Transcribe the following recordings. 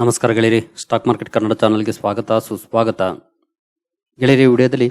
ನಮಸ್ಕಾರ ಗೆಳೆಯರಿ. Stock market Kannada ಚಾನಲ್ಗೆ ಸ್ವಾಗತ, ಸುಸ್ವಾಗತ. ಗೆಳೆಯರಿ ವಿಡಿಯೋದಲ್ಲಿ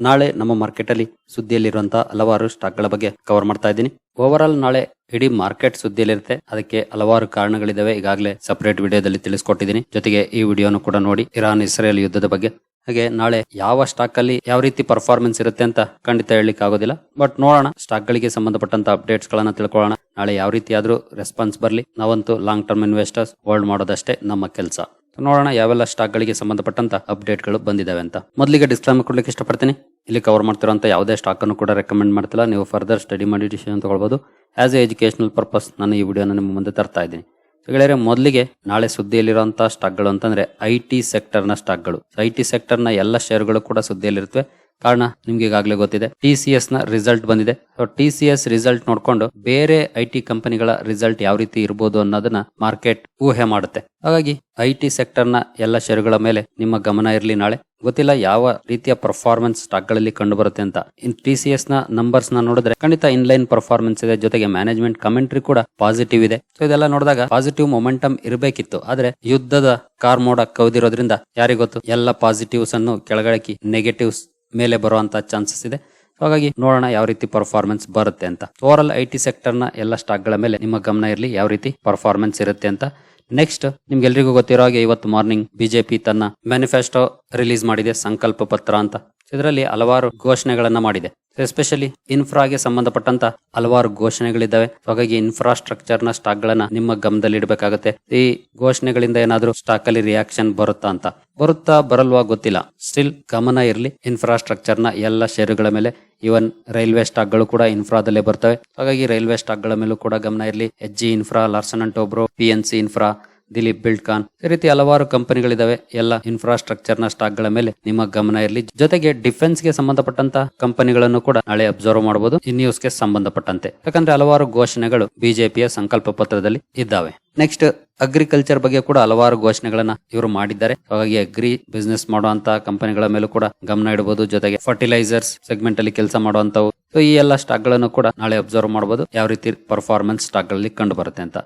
ನಾಳೆ ನಮ್ಮ ಮಾರ್ಕೆಟಲ್ಲಿ ಸುದ್ದಿಯಲ್ಲಿರುವಂತಹ ಹಲವಾರು ಸ್ಟಾಕ್ಗಳ ಬಗ್ಗೆ ಕವರ್ ಮಾಡ್ತಾ ಇದ್ದೀನಿ. ಓವರ್ ಆಲ್ ನಾಳೆ ಇಡೀ ಮಾರ್ಕೆಟ್ ಸುದ್ದಿಯಲ್ಲಿರುತ್ತೆ. ಅದಕ್ಕೆ ಹಲವಾರು ಕಾರಣಗಳಿದಾವೆ. ಈಗಾಗಲೇ ಸಪರೇಟ್ ವಿಡಿಯೋದಲ್ಲಿ ತಿಳಿಸ್ಕೊಟ್ಟಿದ್ದೀನಿ. ಜೊತೆಗೆ ಈ ವಿಡಿಯೋನು ಕೂಡ ನೋಡಿ ಇರಾನ್, ಇಸ್ರೇಲ್ ಯುದ್ಧದ ಬಗ್ಗೆ. ಹಾಗೆ ನಾಳೆ ಯಾವ ಸ್ಟಾಕ್ ಅಲ್ಲಿ ಯಾವ ರೀತಿ ಪರ್ಫಾರ್ಮೆನ್ಸ್ ಇರುತ್ತೆ ಅಂತ ಖಂಡಿತ ಹೇಳಲಿಕ್ಕೆ ಆಗೋದಿಲ್ಲ ಬಟ್ ನೋಡೋಣ ಸ್ಟಾಕ್ ಗಳಿಗೆ ಸಂಬಂಧಪಟ್ಟಂತ ಅಪ್ಡೇಟ್ಸ್ ಗಳನ್ನ ತಿಳ್ಕೊಳ್ಳೋಣ. ನಾಳೆ ಯಾವ ರೀತಿ ಆದರೂ ರೆಸ್ಪಾನ್ಸ್ ಬರಲಿ. ನಾವಂತೂ ಲಾಂಗ್ ಟರ್ಮ್ ಇನ್ವೆಸ್ಟರ್ಸ್ ಹೋಲ್ಡ್ ಮಾಡೋದಷ್ಟೇ ನಮ್ಮ ಕೆಲಸ. ನೋಡೋಣ ಯಾವೆಲ್ಲ ಸ್ಟಾಕ್ಗಳಿಗೆ ಸಂಬಂಧಪಟ್ಟಂತ ಅಪ್ಡೇಟ್ಗಳು ಅಂತ. ಮೊದಲಿಗೆ ಡಿಸ್ಕ್ಲೈಮರ್ ಕೊಡ್ಲಿಕ್ಕೆ ಇಷ್ಟಪಡ್ತೀನಿ. ಇಲ್ಲಿ ಕವರ್ ಮಾಡ್ತಿರೋಂಥ ಯಾವುದೇ ಸ್ಟಾಕ್ ಅನ್ನು ಕೂಡ ರೆಕಮೆಂಡ್ ಮಾಡ್ತಿಲ್ಲ. ನೀವು ಫರ್ದರ್ ಸ್ಟಡಿ ಮಾಡಿ ಡಿಸಿಷನ್ ತಗೊಳ್ಬಹುದು ಆಸ್ ಎ ಎಜುಕೇಶನಲ್ ಪರ್ಪಸ್ ನಾನು ಈ ವಿಡಿಯೋನ ನಿಮ್ಮ ಮುಂದೆ ತರ್ತಾ ಇದ್ದೀನಿ. ಗೆಳೆಯರೆ, ಮೊದಲಿಗೆ ನಾಳೆ ಸುದ್ದಿಯಲ್ಲಿರುವಂತಹ ಸ್ಟಾಕ್ಗಳು ಅಂತಂದ್ರೆ ಐ ಟಿ ಸೆಕ್ಟರ್ನ ಸ್ಟಾಕ್ಗಳು ಐ ಟಿ ಸೆಕ್ಟರ್ನ ಎಲ್ಲ ಶೇರ್ಗಳು ಕೂಡ ಸುದ್ದಿಯಲ್ಲಿರುತ್ತವೆ ಕಾರಣ ನಿಮ್ಗೆ ಈಗಾಗಲೇ ಗೊತ್ತಿದೆ. ಟಿ ಸಿ ಎಸ್ನ ರಿಸಲ್ಟ್ ಬಂದಿದೆ. ಟಿ ಸಿ ಎಸ್ ರಿಸಲ್ಟ್ ನೋಡ್ಕೊಂಡು ಬೇರೆ ಐ ಟಿ ಕಂಪನಿಗಳ ರಿಸಲ್ಟ್ ಯಾವ ರೀತಿ ಇರಬಹುದು ಅನ್ನೋದನ್ನ ಮಾರ್ಕೆಟ್ ಊಹೆ ಮಾಡುತ್ತೆ. ಹಾಗಾಗಿ ಐ ಟಿ ಸೆಕ್ಟರ್ನ ಎಲ್ಲ ಷೇರುಗಳ ಮೇಲೆ ನಿಮ್ಮ ಗಮನ ಇರಲಿ ನಾಳೆ. ಗೊತ್ತಿಲ್ಲ ಯಾವ ರೀತಿಯ ಪರ್ಫಾರ್ಮೆನ್ಸ್ ಸ್ಟಾಕ್ಗಳಲ್ಲಿ ಕಂಡು ಬರುತ್ತೆ ಅಂತ. ಇನ್ ಟಿ ಸಿ ಎಸ್ನ ನಂಬರ್ಸ್ನ ನೋಡಿದ್ರೆ ಖಂಡಿತ ಇನ್ಲೈನ್ ಪರ್ಫಾರ್ಮೆನ್ಸ್ ಇದೆ. ಜೊತೆಗೆ ಮ್ಯಾನೇಜ್ಮೆಂಟ್ ಕಮೆಂಟ್ರಿ ಕೂಡ ಪಾಸಿಟಿವ್ ಇದೆ. ಸೊ ಇದೆಲ್ಲ ನೋಡಿದಾಗ ಪಾಸಿಟಿವ್ ಮೊಮೆಂಟಮ್ ಇರಬೇಕಿತ್ತು. ಆದ್ರೆ ಯುದ್ಧದ ಕಾರ್ ಮೋಡ ಕವಿದಿರೋದ್ರಿಂದ ಯಾರಿಗೊತ್ತು ಎಲ್ಲ ಪಾಸಿಟಿವ್ಸ್ ಅನ್ನು ಕೆಳಗಡೆ ನೆಗೆಟಿವ್ಸ್ ಮೇಲೆ ಬರುವಂತ ಚಾನ್ಸಸ್ ಇದೆ. ಹಾಗಾಗಿ ನೋಡೋಣ ಯಾವ ರೀತಿ ಪರ್ಫಾರ್ಮೆನ್ಸ್ ಬರುತ್ತೆ ಅಂತ. ಓವರ್ ಐ ಟಿ ಸೆಕ್ಟರ್ನ ಎಲ್ಲ ಸ್ಟಾಕ್ಗಳ ಮೇಲೆ ನಿಮ್ಮ ಗಮನ ಇರಲಿ, ಯಾವ ರೀತಿ ಪರ್ಫಾರ್ಮೆನ್ಸ್ ಇರುತ್ತೆ ಅಂತ. ನೆಕ್ಸ್ಟ್ ನಿಮ್ಗೆಲ್ರಿಗೂ ಗೊತ್ತಿರೋ ಹಾಗೆ ಇವತ್ತು ಮಾರ್ನಿಂಗ್ ಬಿಜೆಪಿ ತನ್ನ ಮ್ಯಾನಿಫೆಸ್ಟೋ ರಿಲೀಸ್ ಮಾಡಿದೆ, ಸಂಕಲ್ಪ ಪತ್ರ ಅಂತ. ಇದರಲ್ಲಿ ಹಲವಾರು ಘೋಷಣೆಗಳನ್ನ ಮಾಡಿದೆ. ಎಸ್ಪೆಷಲಿ ಇನ್ಫ್ರಾಗೆ ಸಂಬಂಧಪಟ್ಟಂತ ಹಲವಾರು ಘೋಷಣೆಗಳಿದ್ದಾವೆ. ಹಾಗಾಗಿ ಇನ್ಫ್ರಾಸ್ಟ್ರಕ್ಚರ್ನ ಸ್ಟಾಕ್ ಗಳನ್ನ ನಿಮ್ಮ ಗಮನದಲ್ಲಿ ಇಡಬೇಕಾಗುತ್ತೆ. ಈ ಘೋಷಣೆಗಳಿಂದ ಏನಾದ್ರೂ ಸ್ಟಾಕ್ ಅಲ್ಲಿ ರಿಯಾಕ್ಷನ್ ಬರುತ್ತಾ ಅಂತ. ಬರುತ್ತಾ ಬರಲ್ವಾ ಗೊತ್ತಿಲ್ಲ. ಸ್ಟಿಲ್ ಗಮನ ಇರಲಿ ಇನ್ಫ್ರಾಸ್ಟ್ರಕ್ಚರ್ನ ಎಲ್ಲ ಷೇರುಗಳ ಮೇಲೆ. ಇವನ್ ರೈಲ್ವೆ ಸ್ಟಾಕ್ಗಳು ಕೂಡ ಇನ್ಫ್ರಾದಲ್ಲೇ ಬರ್ತವೆ. ಹಾಗಾಗಿ ರೈಲ್ವೆ ಸ್ಟಾಕ್ಗಳ ಮೇಲೂ ಕೂಡ ಗಮನ ಇರಲಿ. H G infra Larsen and Toubro P N C infra Dilip Buildcon ಈ ರೀತಿ ಹಲವಾರು ಕಂಪನಿಗಳಿದಾವೆ. ಎಲ್ಲ ಇನ್ಫ್ರಾಸ್ಟ್ರಕ್ಚರ್ನ ಸ್ಟಾಕ್ಗಳ ಮೇಲೆ ನಿಮ್ಮ ಗಮನ ಇರಲಿ. ಜೊತೆಗೆ ಡಿಫೆನ್ಸ್ಗೆ ಸಂಬಂಧಪಟ್ಟಂತ ಕಂಪನಿಗಳನ್ನು ಕೂಡ ನಾಳೆ ಅಬ್ಸರ್ವ್ ಮಾಡಬಹುದು ಈ ನ್ಯೂಸ್ಗೆ ಸಂಬಂಧಪಟ್ಟಂತೆ. ಯಾಕಂದ್ರೆ ಹಲವಾರು ಘೋಷಣೆಗಳು ಬಿಜೆಪಿಯ ಸಂಕಲ್ಪ ಪತ್ರದಲ್ಲಿ ಇದ್ದಾವೆ. ನೆಕ್ಸ್ಟ್ ಅಗ್ರಿಕಲ್ಚರ್ ಬಗ್ಗೆ ಕೂಡ ಹಲವಾರು ಘೋಷಣೆಗಳನ್ನ ಇವರು ಮಾಡಿದ್ದಾರೆ. ಹಾಗಾಗಿ ಅಗ್ರಿ ಬಿಸ್ನೆಸ್ ಮಾಡುವಂತ ಕಂಪನಿಗಳ ಮೇಲೂ ಕೂಡ ಗಮನ ಇಡಬಹುದು ಜೊತೆಗೆ ಫರ್ಟಿಲೈಸರ್ಸ್ ಸೆಗ್ಮೆಂಟ್ ಅಲ್ಲಿ ಕೆಲಸ ಮಾಡುವಂತವು. ಈ ಎಲ್ಲ ಸ್ಟಾಕ್ಗಳನ್ನು ಕೂಡ ನಾಳೆ ಅಬ್ಸರ್ವ್ ಮಾಡಬಹುದು ಯಾವ ರೀತಿ ಪರ್ಫಾರ್ಮೆನ್ಸ್ ಸ್ಟಾಕ್ಗಳಲ್ಲಿ ಕಂಡು ಬರುತ್ತೆ ಅಂತ.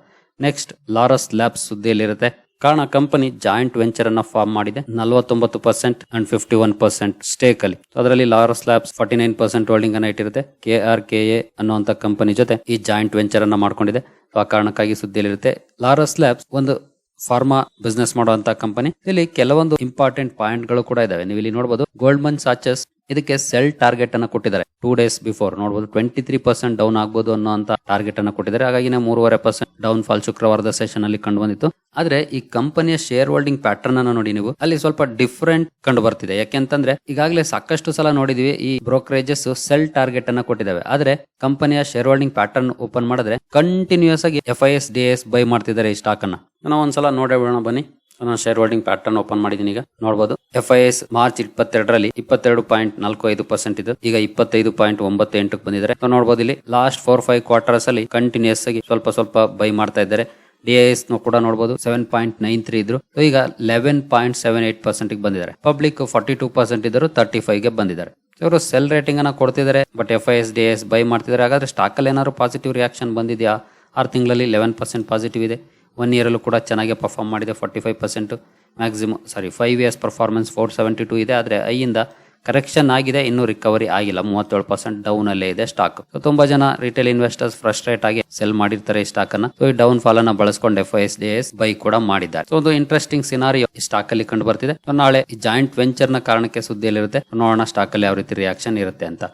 ನೆಕ್ಸ್ಟ್ ಲಾರಸ್ ಲ್ಯಾಬ್ಸ್ ಸುದ್ದಿಯಲ್ಲಿರುತ್ತೆ. ಕಾರಣ ಕಂಪನಿ ಜಾಯಿಂಟ್ ವೆಂಚರ್ ಅನ್ನ ಫಾರ್ಮ್ ಮಾಡಿದೆ. ನಲವತ್ತೊಂಬತ್ತು percent and fifty one percent stake ಅಲ್ಲಿ ಅದರಲ್ಲಿ Laurus Labs forty nine percent holding ಅನ್ನ ಇಟ್ಟಿರುತ್ತೆ. ಕೆ ಆರ್ ಕೆ ಎ ಅನ್ನುವಂತ ಕಂಪನಿ ಜೊತೆ ಈ ಜಾಯಿಂಟ್ ವೆಂಚರ್ ಅನ್ನ ಮಾಡ್ಕೊಂಡಿದೆ ಆ ಕಾರಣಕ್ಕಾಗಿ ಸುದ್ದಿಯಲ್ಲಿರುತ್ತೆ. ಲಾರಸ್ ಲ್ಯಾಬ್ಸ್ ಒಂದು ಫಾರ್ಮಾ ಬಿಸ್ನೆಸ್ ಮಾಡುವಂತ ಕಂಪನಿ. ಇಲ್ಲಿ ಕೆಲವೊಂದು ಇಂಪಾರ್ಟೆಂಟ್ ಪಾಯಿಂಟ್ಗಳು ಕೂಡ ಇದಾವೆ. ನೀವು ಇಲ್ಲಿ ನೋಡಬಹುದು ಗೋಲ್ಡ್ಮನ್ ಸಾಚಸ್ ಇದಕ್ಕೆ ಸೆಲ್ ಟಾರ್ಗೆಟ್ ಅನ್ನ ಕೊಟ್ಟಿದ್ದಾರೆ. ಟೂ ಡೇಸ್ ಬಿಫೋರ್ ನೋಡಬಹುದು ಟ್ವೆಂಟಿ ತ್ರೀ ಪರ್ಸೆಂಟ್ ಡೌನ್ ಆಗ್ಬೋದು ಅನ್ನುವಂತ ಟಾರ್ಗೆಟ್ ಅನ್ನ ಕೊಟ್ಟಿದ್ದಾರೆ. ಹಾಗಾಗಿ ಮೂರುವರೆ ಪರ್ಸೆಂಟ್ ಡೌನ್ ಫಾಲ್ ಶುಕ್ರವಾರದ ಸೆಷನ್ ಅಲ್ಲಿ ಕಂಡು ಬಂದಿತ್ತು ಆದ್ರೆ ಈ ಕಂಪನಿಯ ಶೇರ್ ಹೋಲ್ಡಿಂಗ್ ಪ್ಯಾಟರ್ನ್ ಅನ್ನ ನೋಡಿ ನೀವು, ಅಲ್ಲಿ ಸ್ವಲ್ಪ ಡಿಫ್ರೆಂಟ್ ಕಂಡು ಬರ್ತಿದೆ ಯಾಕೆಂತಂದ್ರೆ ಈಗಾಗಲೇ ಸಾಕಷ್ಟು ಸಲ ನೋಡಿದೀವಿ, ಈ ಬ್ರೋಕರೇಜಸ್ ಸೆಲ್ ಟಾರ್ಗೆಟ್ ಅನ್ನ ಕೊಟ್ಟಿದ್ದಾವೆ. ಆದ್ರೆ ಕಂಪನಿಯ ಶೇರ್ ಹೋಲ್ಡಿಂಗ್ ಪ್ಯಾಟರ್ನ್ ಓಪನ್ ಮಾಡಿದ್ರೆ ಕಂಟಿನ್ಯೂಸ್ ಆಗಿ F I S D S buy ಮಾಡ್ತಿದ್ದಾರೆ ಈ ಸ್ಟಾಕ್ ಅನ್ನ. ನಾವು ಒಂದ್ಸಲ ನೋಡೇ ಬನ್ನಿ. ನಾನು ಶೇರ್ ಹೋಲ್ಡಿಂಗ್ ಪ್ಯಾಟರ್ನ್ ಓಪನ್ ಮಾಡಿದೀನಿ ಈಗ. ನೋಡಬಹುದು ಎಫ್ ಐ ಎಸ್ ಮಾರ್ಚ್ ಇಪ್ಪತ್ತೆರಡರಲ್ಲಿ ಇಪ್ಪತ್ತೆರಡು ಪಾಯಿಂಟ್ ನಾಲ್ಕು ಐದು ಪರ್ಸೆಂಟ್ ಇದು ಈಗ ಇಪ್ಪತ್ತೈದು ಪಾಯಿಂಟ್ ಒಂಬತ್ತು ಎಂಟಕ್ಕೆ ಬಂದಿದ್ದಾರೆ. ನೋಡಬಹುದು ಇಲ್ಲಿ ಲಾಸ್ಟ್ ಫೋರ್ ಫೈವ್ ಕ್ವಾರ್ಟರ್ಸ್ ಅಲ್ಲಿ ಕಂಟಿನ್ಯೂಸ್ ಆಗಿ ಸ್ವಲ್ಪ ಸ್ವಲ್ಪ ಬೈ ಮಾಡ್ತಾ ಇದ್ದಾರೆ. ಡಿ ಎಸ್ ಕೂಡ ನೋಡಬಹುದು ಸೆವೆನ್ ಪಾಯಿಂಟ್ ನೈನ್ ತ್ರೀ ಇದ್ರು. ಈಗ eleven point seven eight percent ಬಂದಿದ್ದಾರೆ. ಪಬ್ಲಿಕ್ ಫಾರ್ಟಿ ಟೂ ಪರ್ಸೆಂಟ್ ಇದ್ರು ತರ್ಟಿ ಫೈವ್ಗೆ ಬಂದಿದ್ದಾರೆ. ಇವರು ಸೆಲ್ ರೇಟಿಂಗ್ ಅನ್ನ ಕೊಡ್ತಿದ್ದಾರೆ but F I S D S buy ಮಾಡ್ತಿದ್ದಾರೆ. ಹಾಗಾದ್ರೆ ಸ್ಟಾಕ್ ಅಲ್ಲಿ ಏನಾದ್ರು ಪಾಸಿಟಿವ್ ರಿಯಾಕ್ಷನ್ ಬಂದಿದೆಯಾ? ಆರು ತಿಂಗಳಲ್ಲಿ ಲೆವೆನ್ ಪರ್ಸೆಂಟ್ ಪಾಸಿಟಿವ್ ಇದೆ. ಒನ್ ಇಯರಲ್ಲೂ ಕೂಡ ಚೆನ್ನಾಗಿ ಪರ್ಫಾರ್ಮ್ ಮಾಡಿದೆ. Forty five percent maximum sorry five years performance four seventy two ಇದೆ. ಆದರೆ ಐಯಿಂದ ಕರೆಕ್ಷನ್ ಆಗಿದೆ. ಇನ್ನೂ ರಿಕವರಿ ಆಗಿಲ್ಲ. ಮೂವತ್ತೇಳು ಪರ್ಸೆಂಟ್ ಡೌನ್ ಅಲ್ಲೇ ಇದೆ ಸ್ಟಾಕ್ ತುಂಬಾ ಜನ ರಿಟೇಲ್ ಇನ್ವೆಸ್ಟರ್ಸ್ ಫ್ರಸ್ಟ್ರೇಟ್ ಆಗಿ ಸೆಲ್ ಮಾಡಿರ್ತಾರೆ ಈ ಸ್ಟಾಕ್ ಅನ್ನ. ಸೊ ಈ ಡೌನ್ ಫಾಲ್ ಅನ್ನ ಬಳಸ್ಕೊಂಡು F S D S buy ಕೂಡ ಮಾಡಿದ್ದಾರೆ. ಸೊ ಒಂದು ಇಂಟ್ರೆಸ್ಟಿಂಗ್ ಸಿನಾರಿಯೋ ಈ ಸ್ಟಾಕ್ ಅಲ್ಲಿ ಕಂಡು ಬರ್ತಿದೆ. ನಾಳೆ ಜಾಯಿಂಟ್ ವೆಂಚರ್ನ ಕಾರಣಕ್ಕೆ ಸುದ್ದಿಯಲ್ಲಿರುತ್ತೆ. ನೋಡೋಣ ಸ್ಟಾಕ್ ಅಲ್ಲಿ ಯಾವ ರೀತಿ ರಿಯಾಕ್ಷನ್ ಇರುತ್ತೆ ಅಂತ.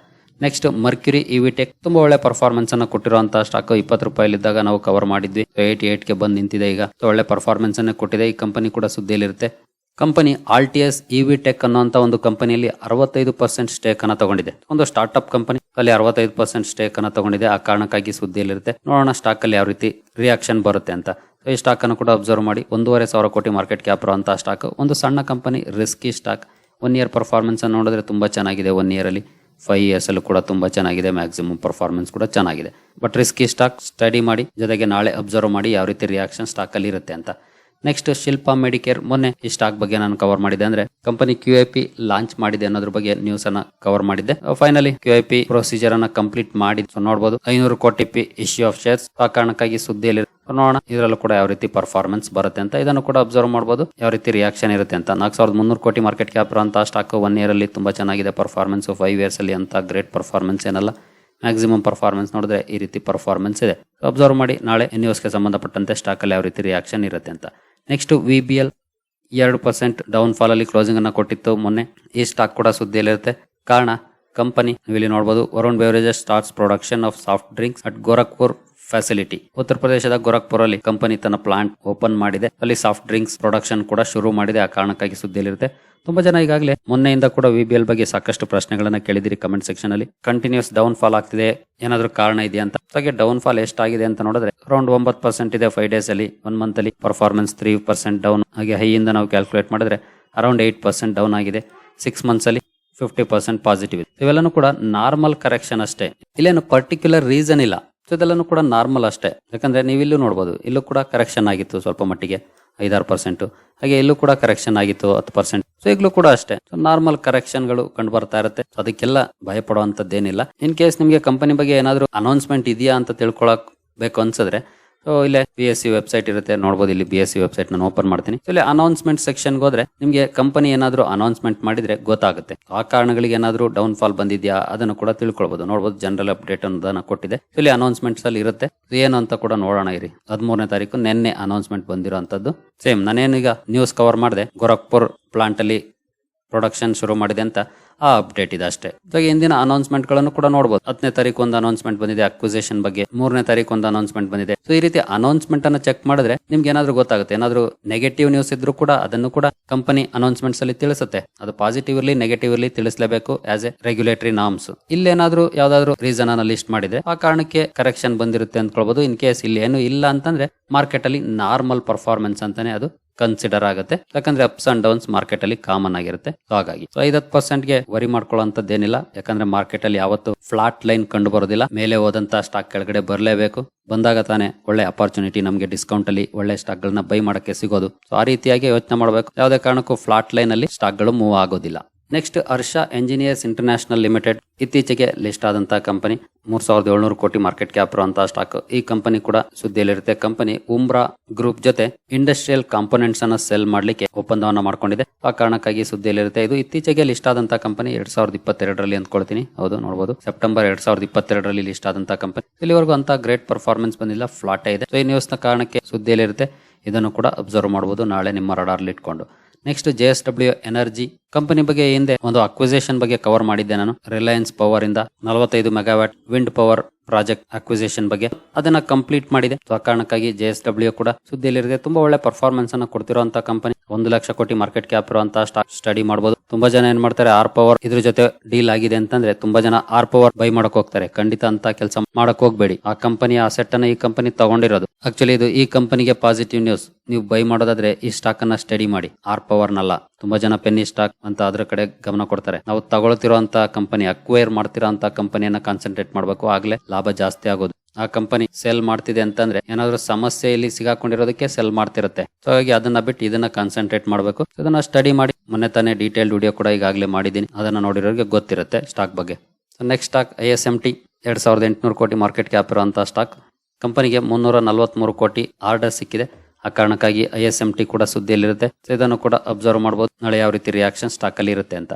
ನೆಕ್ಸ್ಟ್ ಮರ್ಕ್ಯುರಿ ಇವಿಟೆಕ್ ತುಂಬಾ ಒಳ್ಳೆ ಪರ್ಫಾರ್ಮೆನ್ಸ್ ಅನ್ನ ಕೊಟ್ಟಿರುವಂತಹ ಸ್ಟಾಕ್ ಇಪ್ಪತ್ತು ರೂಪಾಯಿ ಇದ್ದಾಗ ನಾವು ಕವರ್ ಮಾಡಿದ್ವಿ. ಏಟ್ ಏಟ್ಗೆ ಬಂದ್ ನಿಂತಿದೆ ಈಗ. ಒಳ್ಳೆ ಪರ್ಫಾರ್ಮೆನ್ಸ್ ಅನ್ನ ಕೊಟ್ಟಿದೆ. ಈ ಕಂಪನಿ ಕೂಡ ಸುದ್ದಿಯಲ್ಲಿರುತ್ತೆ. ಕಂಪನಿ ಆಲ್ಟಿಎಸ್ ಇವಿ ಟೆಕ್ ಅನ್ನುವಂತ ಒಂದು ಕಂಪನಿಯಲ್ಲಿ ಅರವತ್ತೈದು ಪರ್ಸೆಂಟ್ ಸ್ಟೇಕ್ ಅನ್ನ ತಗೊಂಡಿದೆ. ಒಂದು ಸ್ಟಾರ್ಟ್ಅಪ್ ಕಂಪನಿ ಅಲ್ಲಿ ಅರವತ್ತೈದು ಪರ್ಸೆಂಟ್ ಸ್ಟೇಕ್ ಅನ್ನ ತಗೊಂಡಿದೆ. ಆ ಕಾರಣಕ್ಕಾಗಿ ಸುದ್ದಿಯಲ್ಲಿರುತ್ತೆ. ನೋಡೋಣ ಸ್ಟಾಕ್ ಅಲ್ಲಿ ಯಾವ ರೀತಿ ರಿಯಾಕ್ಷನ್ ಬರುತ್ತೆ ಅಂತ. ಈ ಸ್ಟಾಕ್ ಅನ್ನು ಕೂಡ ಅಬ್ಸರ್ವ್ ಮಾಡಿ. ಒಂದೂವರೆ ಸಾವಿರ ಕೋಟಿ ಮಾರ್ಕೆಟ್ ಕ್ಯಾಪ್ ಇರುವಂತಹ ಸ್ಟಾಕ್ ಒಂದು ಸಣ್ಣ company risky stock one year performance ಅನ್ನು ನೋಡಿದ್ರೆ ತುಂಬಾ ಚೆನ್ನಾಗಿದೆ ಒನ್ ಇಯರ್ ಅಲ್ಲಿ. ಫೈವ್ ಇಯರ್ಸ್ ಅಲ್ಲೂ ಕೂಡ ತುಂಬಾ ಚೆನ್ನಾಗಿದೆ ಮ್ಯಾಕ್ಸಿಮಮ್ ಪರ್ಫಾರ್ಮೆನ್ಸ್ ಕೂಡ ಚೆನ್ನಾಗಿದೆ. ಬಟ್ ರಿಸ್ಕಿ ಸ್ಟಾಕ್ ಸ್ಟಡಿ ಮಾಡಿ, ಜೊತೆಗೆ ನಾಳೆ ಅಬ್ಸರ್ವ್ ಮಾಡಿ ಯಾವ ರೀತಿ ರಿಯಾಕ್ಷನ್ ಸ್ಟಾಕ್ ಅಲ್ಲಿ ಇರುತ್ತೆ ಅಂತ. ನೆಕ್ಸ್ಟ್ ಶಿಲ್ಪಾ ಮೆಡಿಕೇರ್ ಮೊನ್ನೆ ಈ ಸ್ಟಾಕ್ ಬಗ್ಗೆ ನಾನು ಕವರ್ ಮಾಡಿದೆ ಅಂದ್ರೆ company Q I P launch ಮಾಡಿದೆ ಅನ್ನೋದ್ರ ಬಗ್ಗೆ ನ್ಯೂಸ್ ಅನ್ನ ಕವರ್ ಮಾಡಿದ್ದೆ. Finally Q I P procedure ಅನ್ನ ಕಂಪ್ಲೀಟ್ ಮಾಡಿ ನೋಡಬಹುದು ಐನೂರು ಕೋಟಿ ಪಿ ಇಶ್ಯೂ ಆಫ್ ಶೇರ್ಸ್ ಆ ಕಾರಣಕ್ಕಾಗಿ ಸುದ್ದಿಯಲ್ಲಿ ನೋಡೋಣ. ಇದರಲ್ಲೂ ಕೂಡ ಯಾವ ರೀತಿ ಪರ್ಫಾರ್ಮೆನ್ಸ್ ಬರುತ್ತೆ ಅಂತ ಇದನ್ನು ಕೂಡ ಅಬ್ಸರ್ವ್ ಮಾಡಬಹುದು ಯಾವ ರೀತಿ ರಿಯಾಕ್ಷನ್ ಇರುತ್ತೆ ಅಂತ. ನಾಲ್ಕು ಸಾವಿರದ ಮುನ್ನೂರು ಕೋಟಿ ಮಾರ್ಕೆಟ್ ಕ್ಯಾಪ್ ಅಂತ ಸ್ಟಾಕ್ ಒನ್ ಇಯರ್ ಅಲ್ಲಿ ತುಂಬಾ ಚೆನ್ನಾಗಿದೆ ಪರ್ಫಾರ್ಮೆನ್ಸ್ ಫೈವ್ ಇಯರ್ಸ್ ಅಲ್ಲಿ ಅಂತ ಗ್ರೇಟ್ ಪರ್ಫಾರ್ಮೆನ್ಸ್ ಏನಲ್ಲ. ಮ್ಯಾಕ್ಸಿಮಮ್ ಪರ್ಫಾರ್ಮೆನ್ಸ್ ನೋಡಿದ್ರೆ ಈ ರೀತಿ ಪರ್ಫಾರ್ಮೆನ್ಸ್ ಇದೆ. ಅಬ್ಸರ್ವ್ ಮಾಡಿ. ನಾಳೆ ನ್ಯೂಸ್ಗೆ ಸಂಬಂಧಪಟ್ಟಂತೆ ಸ್ಟಾಕ್ ಅಲ್ಲಿ ಯಾವ ರೀತಿ ರಿಯಾಕ್ಷನ್ ಇರುತ್ತೆ ಅಂತ. ನೆಕ್ಸ್ಟ್ ವಿ ಬಿ ಎಲ್ ಎರಡು ಪರ್ಸೆಂಟ್ ಡೌನ್ ಫಾಲ್ ಅಲ್ಲಿ ಕ್ಲೋಸಿಂಗ್ ಅನ್ನ ಕೊಟ್ಟಿತ್ತು ಮೊನ್ನೆ. ಈ ಸ್ಟಾಕ್ ಕೂಡ ಸುದ್ದಿಯಲ್ಲಿರುತ್ತೆ. ಕಾರಣ ಕಂಪನಿ ನೀವು ಇಲ್ಲಿ ನೋಡಬಹುದು Varun beverages starts production of soft drinks at Gorakhpur facility ಉತ್ತರ ಪ್ರದೇಶದ ಗೋರಖ್ಪುರ್ ಅಲ್ಲಿ ಕಂಪನಿ ತನ್ನ ಪ್ಲಾಂಟ್ ಓಪನ್ ಮಾಡಿದೆ. ಅಲ್ಲಿ ಸಾಫ್ಟ್ ಡ್ರಿಂಕ್ಸ್ ಪ್ರೊಡಕ್ಷನ್ ಕೂಡ ಶುರು ಮಾಡಿದೆ. ಆ ಕಾರಣಕ್ಕಾಗಿ ಸುದ್ದಿಯಲ್ಲಿರುತ್ತೆ. ತುಂಬಾ ಜನ ಈಗಾಗಲೇ ಮೊನ್ನೆಯಿಂದ ಕೂಡ ವಿ ಬಿ ಎಲ್ ಬಗ್ಗೆ ಸಾಕಷ್ಟು ಪ್ರಶ್ನೆಗಳನ್ನ ಕೇಳಿದಿರಿ ಕಮೆಂಟ್ ಸೆಕ್ಷನ್ ಅಲ್ಲಿ. ಕಂಟಿನ್ಯೂಸ್ ಡೌನ್ ಫಾಲ್ ಆಗ್ತಿದೆ. ಏನಾದ್ರೂ ಕಾರಣ ಇದೆಯಾ ಅಂತ. ಹಾಗೆ ಡೌನ್ ಫಾಲ್ ಎಷ್ಟಾಗಿದೆ ಅಂತ ನೋಡಿದ್ರೆ ಅರೌಂಡ್ ಒಂಬತ್ತು ಪರ್ಸೆಂಟ್ ಇದೆ ಫೈವ್ ಡೇಸ್ ಅಲ್ಲಿ ಒನ್ ಮಂತ್ ಅಲ್ಲಿ ಪರ್ಫಾರ್ಮೆನ್ಸ್ ತ್ರೀ ಪರ್ಸೆಂಟ್ ಡೌನ್ ಹಾಗೆ ಹೈ ಇಂದ ನಾವು ಕ್ಯಾಲ್ಕುಲೇಟ್ ಮಾಡಿದ್ರೆ ಅರೌಂಡ್ ಏಟ್ ಪರ್ಸೆಂಟ್ ಡೌನ್ ಆಗಿದೆ. ಸಿಕ್ಸ್ ಮಂತ್ಸ್ ಅಲ್ಲಿ ಫಿಫ್ಟಿ ಪರ್ಸೆಂಟ್ ಪಾಸಿಟಿವ್ ಇದೆ. ಇವೆಲ್ಲನೂ ಕೂಡ ನಾರ್ಮಲ್ ಕರೆಕ್ಷನ್ ಅಷ್ಟೇ. ಇಲ್ಲೇನು ಪರ್ಟಿಕ್ಯುಲರ್ ರೀಸನ್ ಇಲ್ಲ. ಸೊ ಕೂಡ ನಾರ್ಮಲ್ ಅಷ್ಟೇ. ಯಾಕಂದರೆ ನೀವು ಇಲ್ಲೂ ನೋಡಬಹುದು ಇಲ್ಲೂ ಕೂಡ ಕರೆಕ್ಷನ್ ಆಗಿತ್ತು ಸ್ವಲ್ಪ ಮಟ್ಟಿಗೆ, ಐದಾರು ಪರ್ಸೆಂಟು ಹಾಗೆ ಇಲ್ಲೂ ಕೂಡ ಕರೆಕ್ಷನ್ ಆಗಿತ್ತು ಹತ್ತು ಪರ್ಸೆಂಟ್ ಸೊ ಈಗಲೂ ಕೂಡ ಅಷ್ಟೇ. ಸೊ ನಾರ್ಮಲ್ ಕರೆಕ್ಷನ್ಗಳು ಕಂಡು ಬರ್ತಾ ಇರುತ್ತೆ. ಅದಕ್ಕೆಲ್ಲ ಭಯ ಪಡುವಂಥದ್ದೇನಿಲ್ಲ ಇನ್ ಕೇಸ್ ನಿಮಗೆ ಕಂಪನಿ ಬಗ್ಗೆ ಏನಾದರೂ ಅನೌನ್ಸ್ಮೆಂಟ್ ಇದೆಯಾ ಅಂತ ತಿಳ್ಕೊಳಕ್ ಬೇಕು ಅನ್ಸಿದ್ರೆ ಸೊ ಇಲ್ಲೇ ಬಿ ಎಸ್ ಸಿ ವೆಬ್ಸೈಟ್ ಇರುತ್ತೆ ನೋಡಬಹುದು ಇಲ್ಲಿ ಬಿ ಎಸ್ ಸಿ ವೆಬ್ಸೈಟ್ ನಾನು ಓಪನ್ ಮಾಡ್ತೀನಿ. ಇಲ್ಲಿ ಅನೌನ್ಸ್ಮೆಂಟ್ ಸೆಕ್ಷನ್ ಹೋದ್ರೆ ನಿಮಗೆ ಕಂಪನಿ ಏನಾದ್ರು ಅನೌನ್ಸ್ಮೆಂಟ್ ಮಾಡಿದ್ರೆ ಗೊತ್ತಾಗುತ್ತೆ. ಆ ಕಾರಣಗಳಿಗೆ ಏನಾದ್ರು ಡೌನ್ ಫಾಲ್ ಬಂದಿದ್ಯಾ ಅದನ್ನು ಕೂಡ ತಿಳ್ಕೊಳ್ಬಹುದು ನೋಡಬಹುದು ಜನರಲ್ ಅಪ್ಡೇಟ್ ಅನ್ನೋದನ್ನ ಕೊಟ್ಟಿದೆ. ಇಲ್ಲಿ ಅನೌನ್ಸ್ಮೆಂಟ್ಸ್ ಅಲ್ಲಿ ಇರುತ್ತೆ. ಏನು ಅಂತ ಕೂಡ ನೋಡೋಣ ಇರಿ. ಹದಿಮೂರನೇ ತಾರೀಕು ನಿನ್ನೆ ಅನೌನ್ಸ್ಮೆಂಟ್ ಬಂದಿರೋಂಥದ್ದು. ಸೇಮ್ ನಾನೇನೀಗ ನ್ಯೂಸ್ ಕವರ್ ಮಾಡಿದೆ, ಗೋರಖ್ಪುರ್ ಪ್ಲಾಂಟ್ ಅಲ್ಲಿ ಪ್ರೊಡಕ್ಷನ್ ಶುರು ಮಾಡಿದೆ ಅಂತ ಆ ಅಪ್ಡೇಟ್ ಇದೆ ಅಷ್ಟೇ. ಜೊತೆಗೆ ಇಂದಿನ ಅನೌನ್ಸ್ಮೆಂಟ್ಗಳನ್ನು ಕೂಡ ನೋಡಬಹುದು ಹತ್ತನೇ ತಾರೀಕು ಒಂದು ಅನೌನ್ಸ್ಮೆಂಟ್ ಬಂದಿದೆ ಅಕ್ವಿಸೇಷನ್ ಬಗ್ಗೆ. ಮೂರನೇ ತಾರೀಕು ಒಂದು ಅನೌನ್ಸ್ಮೆಂಟ್ ಬಂದಿದೆ. ಸೊ ಈ ರೀತಿ ಅನೌನ್ಸ್ಮೆಂಟ್ ಅನ್ನ ಚೆಕ್ ಮಾಡಿದ್ರೆ ನಿಮ್ಗೆ ಏನಾದ್ರು ಗೊತ್ತಾಗುತ್ತೆ. ಏನಾದ್ರು ನೆಗೆಟಿವ್ ನ್ಯೂಸ್ ಇದ್ರೂ ಕೂಡ ಅದನ್ನು ಕೂಡ ಕಂಪನಿ ಅನೌನ್ಸ್ಮೆಂಟ್ಸ್ ಅಲ್ಲಿ ತಿಳಿಸುತ್ತೆ. ಅದು ಪಾಸಿಟಿವ್ ಇರಲಿ ನೆಗೆಟಿವ್ ಇರಲಿ ತಿಳಿಸಲೇಬೇಕು ಆಸ್ ಎ ರೆಗ್ಯುಲೇಟರಿ ನಾಮ್ಸ್ ಇಲ್ಲೇನಾದ್ರೂ ಯಾವ್ದಾದ್ರು ರೀಸನ್ ಅನ್ನ ಲಿಸ್ಟ್ ಮಾಡಿದ್ರೆ ಆ ಕಾರಣಕ್ಕೆ ಕರೆಕ್ಷನ್ ಬಂದಿರುತ್ತೆ ಅಂದ್ಕೊಳ್ಬಹುದು ಇನ್ ಕೇಸ್ ಇಲ್ಲಿ ಏನು ಇಲ್ಲ ಅಂತಂದ್ರೆ ಮಾರ್ಕೆಟ್ ಅಲ್ಲಿ ನಾರ್ಮಲ್ ಪರ್ಫಾರ್ಮೆನ್ಸ್ ಅಂತಾನೆ ಅದು ಕನ್ಸಿಡರ್ ಆಗುತ್ತೆ. ಯಾಕಂದ್ರೆ ಅಪ್ಸ್ ಅಂಡ್ ಡೌನ್ಸ್ ಮಾರ್ಕೆಟ್ ಅಲ್ಲಿ ಕಾಮನ್ ಆಗಿರುತ್ತೆ. ಸೊ ಹಾಗಾಗಿ. ಸೊ ಐದತ್ತು ಪರ್ಸೆಂಟ್ಗೆ ವರಿ ಮಾಡ್ಕೊಳ್ಳೋಂಥದ್ದೇನಿಲ್ಲ ಯಾಕಂದ್ರೆ ಮಾರ್ಕೆಟ್ ಅಲ್ಲಿ ಯಾವತ್ತು ಫ್ಲಾಟ್ ಲೈನ್ ಕಂಡು ಬರೋದಿಲ್ಲ. ಮೇಲೆ ಹೋದಂತ ಸ್ಟಾಕ್ ಕೆಳಗಡೆ ಬರಲೇಬೇಕು. ಬಂದಾಗ ತಾನೆ ಒಳ್ಳೆ ಅಪಾರ್ಚುನಿಟಿ ನಮಗೆ ಡಿಸ್ಕೌಂಟ್ ಅಲ್ಲಿ ಒಳ್ಳೆ ಸ್ಟಾಕ್ ಗಳನ್ನ ಬೈ ಮಾಡಕ್ಕೆ ಸಿಗೋದು. ಸೊ ಆ ರೀತಿಯಾಗಿ ಯೋಚನೆ ಮಾಡಬೇಕು. ಯಾವುದೇ ಕಾರಣಕ್ಕೂ ಫ್ಲಾಟ್ ಲೈನ್ ಅಲ್ಲಿ ಸ್ಟಾಕ್ಗಳು ಮೂವ್ ಆಗೋದಿಲ್ಲ. Next Harsha engineers international limited. ಇತ್ತೀಚೆಗೆ ಲಿಸ್ಟ್ ಆದಂತಹ ಕಂಪನಿ, ಮೂರ್ ಸಾವಿರದ ಏಳ್ನೂರು ಕೋಟಿ ಮಾರ್ಕೆಟ್ ಕ್ಯಾಪ್ ಇರುವಂತಹ ಸ್ಟಾಕ್. ಈ ಕಂಪನಿ ಕೂಡ ಸುದ್ದಿಯಲ್ಲಿರುತ್ತೆ. ಕಂಪನಿ ಉಮ್ರಾ ಗ್ರೂಪ್ ಜೊತೆ ಇಂಡಸ್ಟ್ರಿಯಲ್ ಕಾಂಪೋನೆಂಟ್ಸ್ ಅನ್ನ ಸೆಲ್ ಮಾಡ್ಲಿಕ್ಕೆ ಒಪ್ಪಂದವನ್ನ ಮಾಡ್ಕೊಂಡಿದೆ. ಆ ಕಾರಣಕ್ಕಾಗಿ ಸುದ್ದಿಯಲ್ಲಿರುತ್ತೆ. ಇದು ಇತ್ತೀಚೆಗೆ ಲಿಸ್ಟ್ ಆದಂತಹ ಕಂಪನಿ ಎರಡ್ ಸಾವಿರದ ಇಪ್ಪತ್ತೆರಡರಲ್ಲಿ ಅಂದ್ಕೊಳ್ತೀನಿ. ಹೌದು ನೋಡಬಹುದು ಸೆಪ್ಟೆಂಬರ್ ಎರಡ್ ಸಾವಿರದ ಇಪ್ಪತ್ತೆರಡರಲ್ಲಿ ಲಿಸ್ಟ್ ಆದಂತಹ ಕಂಪನಿ. ಇಲ್ಲಿವರೆಗೂ ಅಂತ ಗ್ರೇಟ್ ಪರ್ಫಾರ್ಮೆನ್ಸ್ ಬಂದಿಲ್ಲ, ಫ್ಲಾಟ್ ಇದೆ. ಸೊ, ಈ ನ್ಯೂಸ್ನ ಕಾರಣಕ್ಕೆ ಸುದ್ದಿಯಲ್ಲಿರುತ್ತೆ. ಇದನ್ನು ಕೂಡ ಅಬ್ಸರ್ವ್ ಮಾಡಬಹುದು ನಾಳೆ ನಿಮ್ಮ ರಡಾರ್ಲಿ ಇಟ್ಕೊಂಡು. Next J S W energy company ಬಗ್ಗೆ ಹಿಂದೆ ಒಂದು ಅಕ್ವಿಸೇಷನ್ ಬಗ್ಗೆ ಕವರ್ ಮಾಡಿದ್ದೆ ನಾನು. ರಿಲಯನ್ಸ್ ಪವರ್ ಇಂದ ನಲವತ್ತೈದು megawatt wind power project acquisition ಬಗ್ಗೆ ಅದನ್ನ ಕಂಪ್ಲೀಟ್ ಮಾಡಿದೆ. ಆ ಕಾರಣಕ್ಕಾಗಿ ಜೆ ಎಸ್ ಡಬ್ಲ್ಯೂ ಕೂಡ ಸುದ್ದಿಯಲ್ಲಿರುತ್ತೆ ತುಂಬಾ ಒಳ್ಳೆ ಪರ್ಫಾರ್ಮೆನ್ಸ್ ಅನ್ನ ಕೊಡ್ತಿರುವಂತಹ ಕಂಪನಿ ಒಂದು ಲಕ್ಷ ಕೋಟಿ ಮಾರ್ಕೆಟ್ ಕ್ಯಾಪ್ ಇರುವಂತಹ ಸ್ಟಾಕ್ ಸ್ಟಡಿ ಮಾಡಬಹುದು ತುಂಬಾ ಜನ ಏನ್ ಮಾಡ್ತಾರೆ ಆರ್ ಪವರ್ ಇದ್ರ ಜೊತೆ ಡೀಲ್ ಆಗಿದೆ ಅಂತಂದ್ರೆ ತುಂಬಾ ಜನ ಆರ್ ಪವರ್ ಬೈ ಮಾಡಕ್ ಹೋಗ್ತಾರೆ. ಖಂಡಿತ ಅಂತ ಕೆಲಸ ಮಾಡಕ್ ಹೋಗ್ಬೇಡಿ. ಆ ಕಂಪನಿ ಆ ಸೆಟ್ ಅನ್ನ ಈ ಕಂಪನಿ ತಗೊಂಡಿರೋದು. ಆಕ್ಚುಲಿ ಇದು ಈ ಕಂಪನಿಗೆ ಪಾಸಿಟಿವ್ ನ್ಯೂಸ್ ನೀವು ಬೈ ಮಾಡೋದಾದ್ರೆ ಈ ಸ್ಟಾಕ್ ಅನ್ನ ಸ್ಟಡಿ ಮಾಡಿ. ಆರ್ ಪವರ್ ನಲ್ಲ. ತುಂಬಾ ಜನ ಪೆನ್ನಿ ಸ್ಟಾಕ್ ಅಂತ ಅದ್ರ ಕಡೆ ಗಮನ ಕೊಡ್ತಾರೆ. ನಾವು ತಗೊಳ್ತಿರೋಂತ ಕಂಪನಿ ಅಕ್ವೈರ್ ಮಾಡ್ತಿರೋಂತ ಕಂಪನಿಯನ್ನ ಕಾನ್ಸಂಟ್ರೇಟ್ ಮಾಡಬೇಕು. ಆಗ್ಲೇ ಲಾಭ ಜಾಸ್ತಿ ಆಗೋದು. ಆ ಕಂಪನಿ ಸೇಲ್ ಮಾಡ್ತಿದೆ ಅಂತಂದ್ರೆ ಏನಾದ್ರು ಸಮಸ್ಯೆ ಇಲ್ಲಿ ಸಿಗಾಕೊಂಡಿರೋದಕ್ಕೆ ಸೆಲ್ ಮಾಡ್ತಿರುತ್ತೆ. ಸೊ ಹಾಗಾಗಿ ಅದನ್ನ ಬಿಟ್ಟು ಇದನ್ನ ಕಾನ್ಸಂಟ್ರೇಟ್ ಮಾಡಬೇಕು. ಇದನ್ನ ಸ್ಟಡಿ ಮಾಡಿ, ಮೊನ್ನೆ ತಾನೇ ಡೀಟೇಲ್ ವಿಡಿಯೋ ಕೂಡ ಈಗಾಗಲೇ ಮಾಡಿದ್ದೀನಿ. ಅದನ್ನ ನೋಡಿರೋರಿಗೆ ಗೊತ್ತಿರುತ್ತೆ ಸ್ಟಾಕ್ ಬಗ್ಗೆ. Next stock I S M T ಎರಡ್ ಸಾವಿರದ ಎಂಟುನೂರು ಕೋಟಿ ಮಾರ್ಕೆಟ್ ಕ್ಯಾಪ್ ಇರುವಂತಹ ಸ್ಟಾಕ್ ಕಂಪನಿಗೆ ಮುನ್ನೂರ ನಲವತ್ಮೂರು ಕೋಟಿ ಆರ್ಡರ್ ಸಿಕ್ಕಿದೆ. ಆ ಕಾರಣಕ್ಕಾಗಿ ಐ ಎಸ್ ಎಂ ಟಿ ಕೂಡ ಸುದ್ದಿಯಲ್ಲಿರುತ್ತೆ. ಸೊ ಇದನ್ನು ಕೂಡ ಅಬ್ಸರ್ವ್ ಮಾಡಬಹುದು ನಾಳೆ ಯಾವ ರೀತಿ ರಿಯಾಕ್ಷನ್ ಸ್ಟಾಕ್ ಅಲ್ಲಿ ಇರುತ್ತೆ ಅಂತ.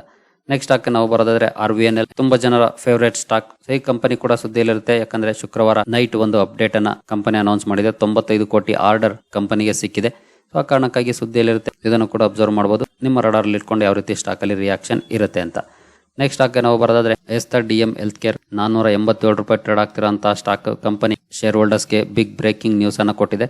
ನೆಕ್ಸ್ಟ್ ಸ್ಟಾಕ್ ನಾವು ಬರೋದಾದ್ರೆ ಆರ್ ವಿ ಎನ್ ಎಲ್ ತುಂಬಾ ಜನರ ಫೇವರೇಟ್ ಸ್ಟಾಕ್ ಈ ಕಂಪನಿ ಕೂಡ ಸುದ್ದಿಯಲ್ಲಿರುತ್ತೆ. ಯಾಕಂದ್ರೆ ಶುಕ್ರವಾರ ನೈಟ್ ಒಂದು ಅಪ್ಡೇಟ್ ಅನ್ನ ಕಂಪನಿ ಅನೌನ್ಸ್ ಮಾಡಿದೆ. ತೊಂಬತ್ತೈದು ಕೋಟಿ ಆರ್ಡರ್ ಕಂಪನಿಗೆ ಸಿಕ್ಕಿದೆ. ಆ ಕಾರಣಕ್ಕಾಗಿ ಸುದ್ದಿಯಲ್ಲಿರುತ್ತೆ. ಇದನ್ನು ಕೂಡ ಅಬ್ಸರ್ವ್ ಮಾಡಬಹುದು ನಿಮ್ಮ ರಡಾರ್ ಇಟ್ಕೊಂಡು ಯಾವ ರೀತಿ ಸ್ಟಾಕ್ ಅಲ್ಲಿ ರಿಯಾಕ್ಷನ್ ಇರುತ್ತೆ ಅಂತ. ನೆಕ್ಸ್ಟ್ ಸ್ಟಾಕ್ ನಾವು ಬರೋದಾದ್ರೆ ಎಸ್ತ ಡಿ ಎಂ ಹೆಲ್ತ್ ಕೇರ್ ನಾನೂರ ಎಂಬತ್ತೇಳು ರೂಪಾಯಿ ಟ್ರೇಡ್ ಆಗ್ತಿರೋಂತಹ ಸ್ಟಾಕ್ ಕಂಪನಿ ಶೇರ್ ಹೋಲ್ಡರ್ಸ್ಗೆ ಬಿಗ್ ಬ್ರೇಕಿಂಗ್ ನ್ಯೂಸ್ ಅನ್ನ ಕೊಟ್ಟಿದೆ.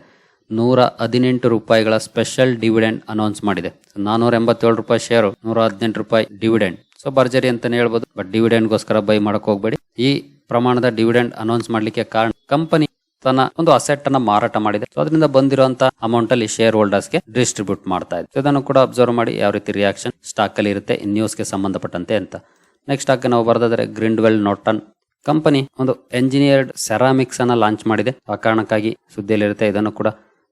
ನೂರ ಹದಿನೆಂಟು ರೂಪಾಯಿಗಳ ಸ್ಪೆಷಲ್ ಡಿವಿಡೆಂಡ್ ಅನೌನ್ಸ್ ಮಾಡಿದೆ. ನಾನೂರ ಎಂಬತ್ತೇಳು ರೂಪಾಯಿ ಶೇರು ನೂರ ಹದಿನೆಂಟು ರೂಪಾಯಿ ಡಿವಿಡೆಂಡ್ ಸೊ ಭರ್ಜರಿ ಅಂತಾನೆ ಹೇಳ್ಬೋದು. ಬಟ್ ಡಿವಿಡೆಂಡ್ಗೋಸ್ಕರ ಬೈ ಮಾಡಕ್ ಹೋಗ್ಬೇಡಿ. ಈ ಪ್ರಮಾಣದ ಡಿವಿಡೆಂಡ್ ಅನೌನ್ಸ್ ಮಾಡ್ಲಿಕ್ಕೆ ಕಾರಣ ಕಂಪನಿ ತನ್ನ ಒಂದು ಅಸೆಟ್ ಅನ್ನ ಮಾರಾಟ ಮಾಡಿದೆ. ಸೊ ಅದರಿಂದ ಬಂದಿರುವಂತ ಅಮೌಂಟ್ ಅಲ್ಲಿ ಶೇರ್ ಹೋಲ್ಡರ್ಸ್ಗೆ ಡಿಸ್ಟ್ರಿಬ್ಯೂಟ್ ಮಾಡ್ತಾ ಇದೆ ಇದನ್ನು ಕೂಡ ಅಬ್ಸರ್ವ್ ಮಾಡಿ ಯಾವ ರೀತಿ ರಿಯಾಕ್ಷನ್ ಸ್ಟಾಕ್ ಅಲ್ಲಿ ಇರುತ್ತೆ ನ್ಯೂಸ್ಗೆ ಸಂಬಂಧಪಟ್ಟಂತೆ ಅಂತ. ನೆಕ್ಸ್ಟ್ ಸ್ಟಾಕ್ ನಾವು ಬರೋದಾದ್ರೆ ಗ್ರಿಂಡ್ವೆಲ್ ನೋಟನ್ ಕಂಪನಿ ಒಂದು ಎಂಜಿನಿಯರ್ಡ್ ಸೆರಾಮಿಕ್ಸ್ ಅನ್ನ ಲಾಂಚ್ ಮಾಡಿದೆ. ಆ ಕಾರಣಕ್ಕಾಗಿ ಸುದ್ದಿಯಲ್ಲಿರುತ್ತೆ, ಇದನ್ನು ಕೂಡ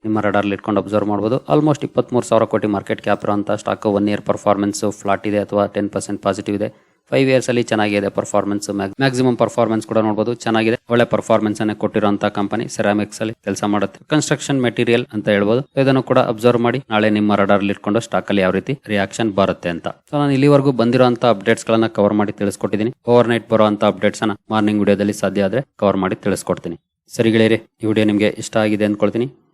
ನಿಮ್ಮ ರಡಾರ್ಲಿ ಇಟ್ಕೊಂಡು ಅಬ್ಸರ್ವ್ ಮಾಡ್ಬೋದು. ಆಲ್ಮೋಸ್ಟ್ ಇಪ್ಪತ್ತ್ಮೂರು ಸಾವಿರ ಕೋಟಿ ಮಾರ್ಕೆಟ್ ಕ್ಯಾಪ್ ಅಂತ stock one year performance flat ಇದೆ ಅಥವಾ ಟೆನ್ ಪರ್ಸೆಂಟ್ ಪಾಸಿಟಿವ್ ಇದೆ. ಫೈವ್ ಇಯರ್ಸ್ ಅಲ್ಲಿ ಚೆನ್ನಾಗಿದೆ ಪರ್ಫಾರ್ಮೆನ್ಸ್ ಮ್ಯಾಕ್ಸಿಮಮ್ ಪರ್ಫಾರ್ಮೆನ್ಸ್ ಕೂಡ ನೋಡಬಹುದು ಚೆನ್ನಾಗಿದೆ, ಒಳ್ಳೆ ಪರ್ಫಾರ್ಮೆನ್ಸ್ ಅನ್ನ ಕೊಟ್ಟಿರುವಂತಹ ಕಂಪನಿ ಸೆರಾಮಿಕ್ಸ್ ಅಲ್ಲಿ ಕೆಲಸ ಮಾಡುತ್ತೆ. ಕನ್ಸ್ಟ್ರಕ್ಷನ್ ಮೆಟೀರಿಯಲ್ ಅಂತ ಹೇಳ್ಬೋದು. ಇದನ್ನು ಕೂಡ ಅಬ್ಸರ್ವ್ ಮಾಡಿ, ನಾಳೆ ನಿಮ್ಮ ರಡಾರ್ ಇಟ್ಕೊಂಡು ಸ್ಟಾಕ್ ಅಲ್ಲಿ ಯಾವ ರೀತಿ ರಿಯಾಕ್ಷನ್ ಬರುತ್ತೆ ಅಂತ. ಸೊ ನಾನು ಇಲ್ಲಿವರೆಗೂ ಬಂದಿರುವಂತಹ ಅಪ್ಡೇಟ್ಸ್ ಗಳನ್ನ ಕವರ್ ಮಾಡಿ ತಿಳಿಸ್ಕೊಟ್ಟಿದ್ದೀನಿ ಓವರ್ ನೈಟ್ ಬರುವಂತ ಅಪ್ಡೇಟ್ಸ್ ಅನ್ನ ಮಾರ್ನಿಂಗ್ ವಿಡಿಯೋದಲ್ಲಿ ಸಾಧ್ಯ ಆದ್ರೆ ಕವರ್ ಮಾಡಿ ತಿಳಿಸ್ಕೊಡ್ತೀನಿ. ಸರಿ ಗೆಳೆಯರಿ, ಈ ವಿಡಿಯೋ ನಿಮಗೆ ಇಷ್ಟ ಆಗಿದೆ ಅಂದ್ಕೊಳ್ತೀನಿ.